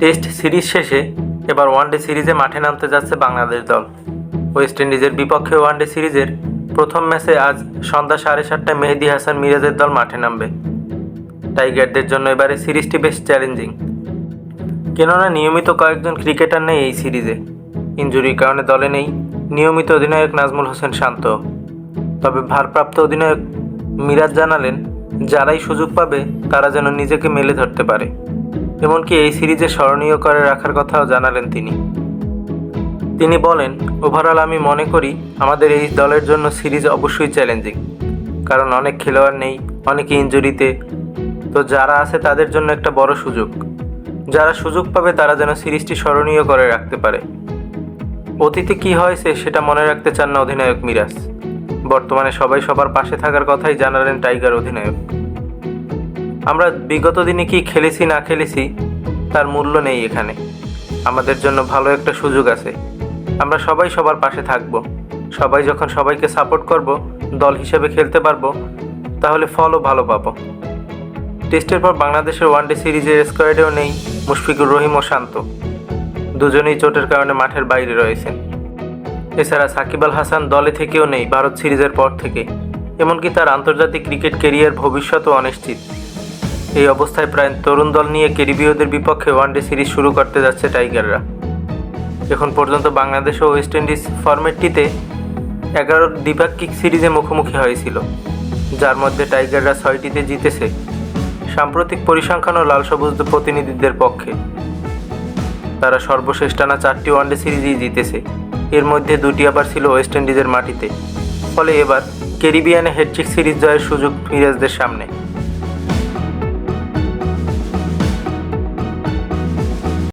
Test series শেষে এবার one day সিরিজে মাঠে নামতে যাচ্ছে বাংলাদেশ দল। ওয়েস্ট ইন্ডিজের বিপক্ষে ওয়ানডে সিরিজের প্রথম ম্যাচে আজ সন্ধ্যা সাড়ে সাতটায় মেহেদি হাসান মিরাজের দল মাঠে নামবে। টাইগারদের জন্য এবারে সিরিজটি বেশ চ্যালেঞ্জিং। কেননা নিয়মিত কয়েকজন ক্রিকেটার নেই এই সিরিজে। ইঞ্জুরির কারণে দলে নেই নিয়মিত অধিনায়ক নাজমুল হোসেন শান্ত। তবে ভারপ্রাপ্ত অধিনায়ক মিরাজ জানালেন, যারাই সুযোগ পাবে তারা যেন নিজেকে মেলে ধরতে পারে। এমনকি এই সিরিজে স্মরণীয় করে রাখার কথাও জানালেন তিনি। তিনি বলেন ওভারঅল আমি মনে করি আমাদের এই দলের জন্য সিরিজ অবশ্যই চ্যালেঞ্জিং, কারণ অনেক খেলোয়াড় নেই, অনেকে ইঞ্জুরিতে তো যারা আছে তাদের জন্য একটা বড় সুযোগ। যারা সুযোগ পাবে তারা যেন সিরিজটি স্মরণীয় করে রাখতে পারে। অতীতে কি হয়েছে সেটা মনে রাখতে চান না অধিনায়ক মিরাজ। বর্তমানে সবাই সবার পাশে থাকার কথাই জানালেন টাইগার অধিনায়ক। আমরা বিগত দিনে কি খেলেছি, না খেলেছি, তার মূল্য নেই এখানে। আমাদের জন্য ভালো একটা সুযোগ আছে। আমরা সবাই সবার পাশে থাকব। সবাই যখন সবাইকে সাপোর্ট করব, দল হিসেবে খেলতে পারব, তাহলে ফলও ভালো পাবো। টেস্টের পর বাংলাদেশের ওয়ানডে সিরিজের স্কোয়াডেও নেই মুশফিকুর রহিম ও শান্ত। দুজনেই চোটের কারণে মাঠের বাইরে রয়েছেন। এছাড়া সাকিব আল হাসান দলে থেকেও নেই ভারত সিরিজের পর থেকে। এমনকি তার আন্তর্জাতিক ক্রিকেট কেরিয়ার ভবিষ্যতও অনিশ্চিত। এই অবস্থায় প্রায় তরুণ দল নিয়ে ক্যারিবীয়দের বিপক্ষে ওয়ানডে সিরিজ শুরু করতে যাচ্ছে টাইগাররা। এখন পর্যন্ত বাংলাদেশ ও ওয়েস্ট ইন্ডিজ ফরম্যাটটিতে এগারো দ্বিপাক্ষিক সিরিজে মুখোমুখি হয়েছিল, যার মধ্যে টাইগাররা ছয়টিতে জিতেছে। সাম্প্রতিক পরিসংখ্যানও লাল সবুজ প্রতিনিধিদের পক্ষে তারা সর্বশেষ টানা চারটি ওয়ানডে সিরিজই জিতেছে। এর মধ্যে দুটি আবার ছিল ওয়েস্ট ইন্ডিজের মাটিতে, ফলে এবার ক্যারিবিয়ানে হ্যাট্রিক সিরিজ জয়ের সুযোগ মিরাজদের সামনে।